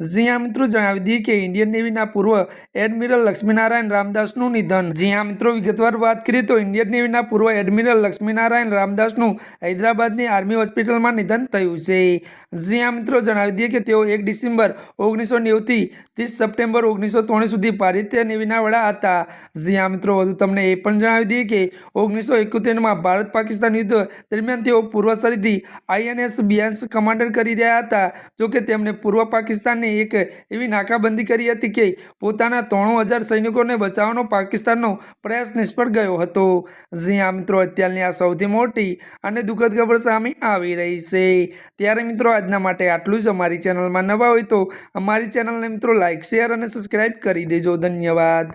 જ્યાં મિત્રો, જણાવી દઈએ કે ઇન્ડિયન નેવીના પૂર્વ એડમિરલ લક્ષ્મીનારાયણ રામદાસનું નિધન. જીયા મિત્રો, વિગતવાર વાત કરીએ તો ઇન્ડિયન નેવીના પૂર્વ એડમિરલ લક્ષ્મીનારાયણ રામદાસનું હૈદરાબાદની આર્મી હોસ્પિટલમાં નિધન થયું છે. જ્યાં મિત્રો, જણાવી દઈએ કે તેઓ એક ડિસેમ્બર ઓગણીસો નેવુંથી ત્રીસ સપ્ટેમ્બર ઓગણીસો ત્રણ સુધી ભારતીય નેવીના વડા હતા. જીયા મિત્રો, વધુ તમને એ પણ જણાવી દઈએ કે ઓગણીસો એકોતેરમાં ભારત પાકિસ્તાન યુદ્ધ દરમિયાન તેઓ પૂર્વ સરહદી આઈએનએસ બિયાન્સ કમાન્ડર કરી રહ્યા હતા. જોકે તેમણે પૂર્વ પાકિસ્તાનને એક એવી નાકાબંધી કરી હતી કે પોતાના ત્રણું હજાર સૈનિકોને બચાવવાનો પાકિસ્તાનનો પ્રયાસ નિષ્ફળ ગયો હતો. જ્યાં મિત્રો, અત્યારની આ સૌથી મોટી અને દુઃખદ ખબર સામે આવી રહી છે. ત્યારે, મિત્રો, આજના માટે આટલું જ. અમારી ચેનલમાં નવા હોય તો અમારી ચેનલને, મિત્રો લાઇક શેર અને સબસ્ક્રાઈબ કરી દેજો. ધન્યવાદ.